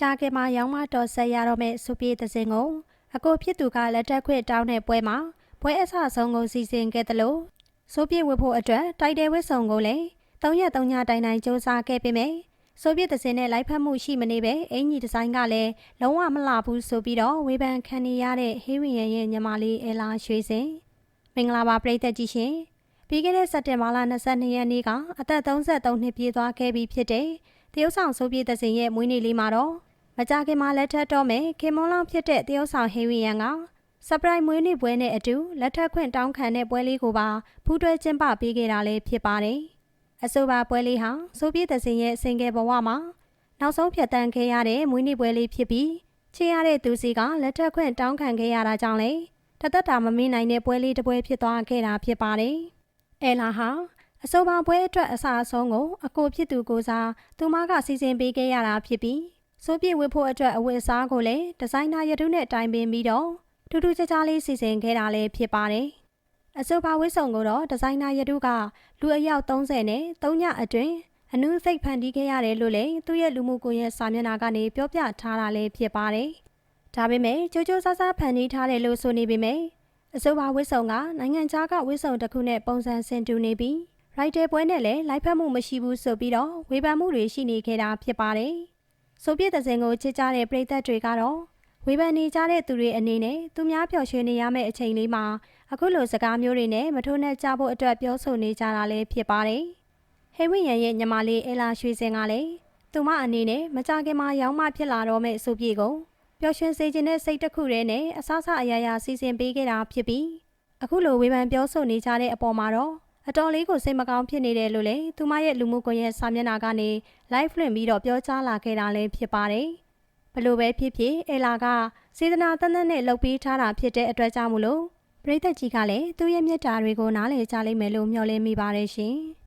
ကြာခင်မှာရောင်းမတော်ဆက်ရတော့မဲ့စူပြေသစင်ကိုအကိုဖြစ်သူကလက်ထက်ခွင့်တောင်းတဲ့ပွဲမှာပွဲအဆဆုံးကိုစီစဉ်ခဲ့တယ်လို့စူပြေဝတ်ဖို့အတွက်တိုက်တယ်ဝတ်ဆောင်ကိုလည်း၃ရက်၃ညတိုင်တိုင်စ조사ခဲ့ပေမဲ့ဆိုဗီယက်သစင်နဲ့လိုက်ဖက်မှုရှိမနေပဲအင်ကြီးဒီဇိုင်းကလည်းလုံးဝမလှဘူးဆိုပြီးတော့ဝေဖန်ခံနေရတဲ့ဟေးဝင်ရရဲ့ညီမလေးအလာရွှေစင်မင်္ဂလာပါပရိသတ်ကြီးရှင်ပြီးခဲ့တဲ့စက်တင်ဘာလ22ရက်နေ့ကအသက်33နှစ်ပြည့်သွားခဲ့ပြီဖြစ်တဲ့တ ရုတ်ဆောင်ဆိုဗီယက်သစင်ရဲ့မွေးနေ့လေးမှာတော့မကြခင်မှာလက်ထပ်တော့မယ်ခင်မွန်လောင်ဖြစ်တဲ့တရုတ်ဆောင်ဟေးဝင်ရန်ကဆပ်ပရိုက်မွေးနေ့ပွဲနဲ့အတူလက်ထပ်ခွင့်တောင်းခံတဲ့ပွဲလေးကိုပါဖူးတွဲကျင်းပပေးခဲ့တာလည်းဖြစ်ပါတယ်။အဆိုပါပွဲလေးဟာဆိုဗီယက်သစင်ရဲ့စင်ကယ်ဘဝမှာနောက်ဆုံးဖြတ်တန်းခဲ့ရတဲ့မွေးနေ့ပွဲလေးဖြစ်ပြီးချေရတဲ့သူစီကလက်ထပ်ခွင့်တောင်းခံခဲ့ရတာကြောင့်လေတသက်တာမမင်းနိုင်တဲ့ပွဲလေးတစ်ပွဲဖြစ်သွားခဲ့တာဖြစ်ပါတယ်။အဲလာဟာ အဆိုပါပွဲအတွက်အစားအဆုံးကိုအကိုဖြစ်သူကိုစားသူမကစီစဉ်ပေးခဲ့ရတာဖြစ်ပြီးစိုးပြေဝတ်ဖို့အတွက်အဝတ်အစားကိုလည်းဒီဇိုင်နာရတုနဲ့တိုင်ပင်ပြီးတော့တူတူကြကြလေးစီစဉ်ခဲ့တာလည်းဖြစ်ပါတယ်။အဆိုပါဝတ်စုံကိုတော့ဒီဇိုင်နာရတုကလူအယောက်30နဲ့3ညအတွင်းအနုစိတ်ဖန်တီးခဲ့ရတယ်လို့လည်းသူ့ရဲ့လူမှုကွန်ရက်စာမျက်နှာကနေပြောပြထားတာလည်းဖြစ်ပါတယ်။ဒါပေမဲ့ကြိုးကြိုးဆဆဖန်တီးထားတယ်လို့ဆိုနေပေမဲ့အဆိုပါဝတ်စုံကနိုင်ငံခြားကဝတ်စုံတစ်ခုနဲ့ပုံစံဆင်တူနေပြီး ရိုက်တယ်ပွဲနဲ့လည်းလိုက်ဖက်မှုမရှိဘူးဆိုပြီးတော့ဝေဖန်မှုတွေရှိနေခဲ့တာဖြစ်ပါတယ်။ဆိုပြည့်တဲ့စင်ကိုချစ်ကြတဲ့ပရိသတ်တွေကတော့ဝေဖန်နေကြတဲ့သူတွေအနေနဲ့သူများပျော်ရွှင်နေရမယ့်အချိန်လေးမှာအခုလိုစကားမျိုးတွေနဲ့မထိုးနဲ့ကြဖို့အတွက်ပြောဆိုနေကြတာလည်းဖြစ်ပါတယ်။ဟေဝိယန်ရဲ့ညီမလေးအလာရွှေစင်ကလည်းသူမအနေနဲ့မကြခင်မှာရောင်းမဖြစ်လာတော့မယ့်ဆိုပြည့်ကိုပျော်ရွှင်စေခြင်းနဲ့စိတ်တစ်ခုတည်းနဲ့အဆအဆအရာရာစီစဉ်ပေးခဲ့တာဖြစ်ပြီးအခုလိုဝေဖန်ပြောဆိုနေကြတဲ့အပေါ်မှာတော့ အတော်လေးကိုစိတ်မကောင်းဖြစ်နေတယ်လို့လည်းသူမရဲ့လူမှုကွန်ရက်စာမျက်နှာကနေ live လွှင့်ပြီးတော့ပြောကြားလာခဲ့တာလည်းဖြစ်ပါတယ်။ဘလို့ပဲဖြစ်ဖြစ်အဲလာကစေတနာတန်တန်နဲ့လှုပ်ပေးထားတာဖြစ်တဲ့အတွက်ကြောင့်မလို့ပရိသတ်ကြီးကလည်းသူ့ရဲ့မြတ်တာတွေကိုနားလည်ကြလိမ့်မယ်လို့မျှော်လင့်မိပါတယ်ရှင်။